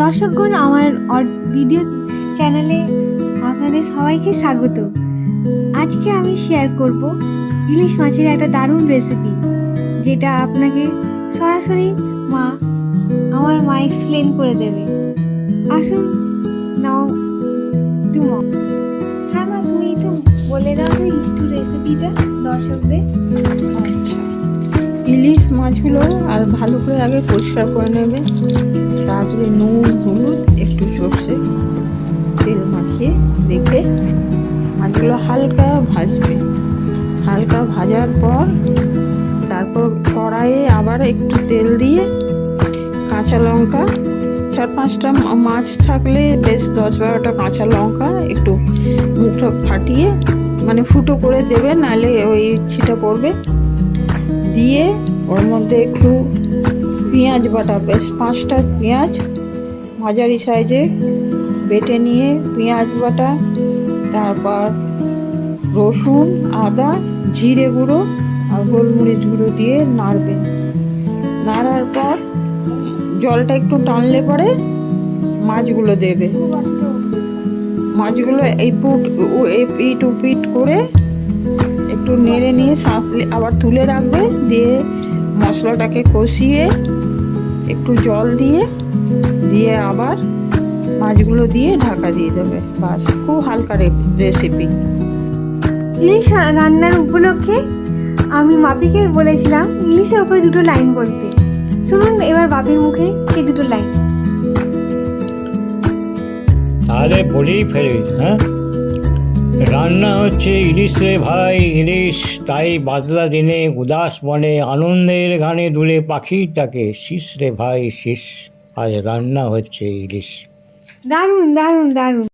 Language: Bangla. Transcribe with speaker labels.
Speaker 1: দর্শকগণ, আমার ভিডিও চ্যানেলে আপনাদের সবাইকে স্বাগত। আজকে আমি শেয়ার করব ইলিশ মাছের একটা দারুণ রেসিপি যেটা আপনাকে সরাসরি মা, আমার মা এক্সপ্লেন করে দেবে। আসুন, নাও টু ম। হ্যাঁ মা, তুমি একটু বলে দাও তো একটু রেসিপিটা দর্শকদের।
Speaker 2: ইলিশ মাছগুলো আর ভালো করে আগে পরিষ্কার করে নেবে। তারপরে নুন, হলুদ, একটু সর্ষে, তেল মাখিয়ে রেখে মাছগুলো হালকা ভাজবে। হালকা ভাজার পর তারপর কড়াইয়ে আবার একটু তেল দিয়ে কাঁচা লঙ্কা, চার পাঁচটা মাছ থাকলে বেশ দশ বারোটা কাঁচা লঙ্কা একটু মুখটা ফাটিয়ে মানে ফুটো করে দেবে, নাহলে ওই ছিটা পড়বে। দিয়ে ওর মধ্যে একটু পেঁয়াজ বাটা, বেশ পাঁচটা পেঁয়াজ মাঝারি সাইজে বেটে নিয়ে পেঁয়াজ বাটা, তারপর রসুন, আদা, জিরে গুঁড়ো আর গোলমরিচ গুঁড়ো দিয়ে নাড়বেন নাড়ার পর জলটা একটু টানলে পরে মাছগুলো দেবে। মাছগুলো এই পুট পিট উপিট করে একটু নেড়ে নিয়ে সাঁতলে আবার তুলে রাখবে, দিয়ে মশলাটাকে কষিয়ে একটু জল দিয়ে দিয়ে আবার মাছগুলো দিয়ে ঢাকা দিয়ে দেবে। বাস খুব হালকা রেসিপি
Speaker 1: ইলিশ রান্নার উপলক্ষে আমি মাপিকে বলেছিলাম ইলিশের উপরে দুটো লাইন বলতে। শুনুন এবার বাপির মুখে সেই দুটো লাইন।
Speaker 3: তাহলে বলেই ফেলি হ্যাঁ? রান্না হচ্ছে ইলিশে ভাই, ইলিশ। তাই বাদলা দিনে উদাস মনে আনন্দের গানে দুলে পাখি তাকে শীষ রে ভাই শীষ আজ রান্না হচ্ছে ইলিশ।
Speaker 1: দারুণ দারুণ দারুণ।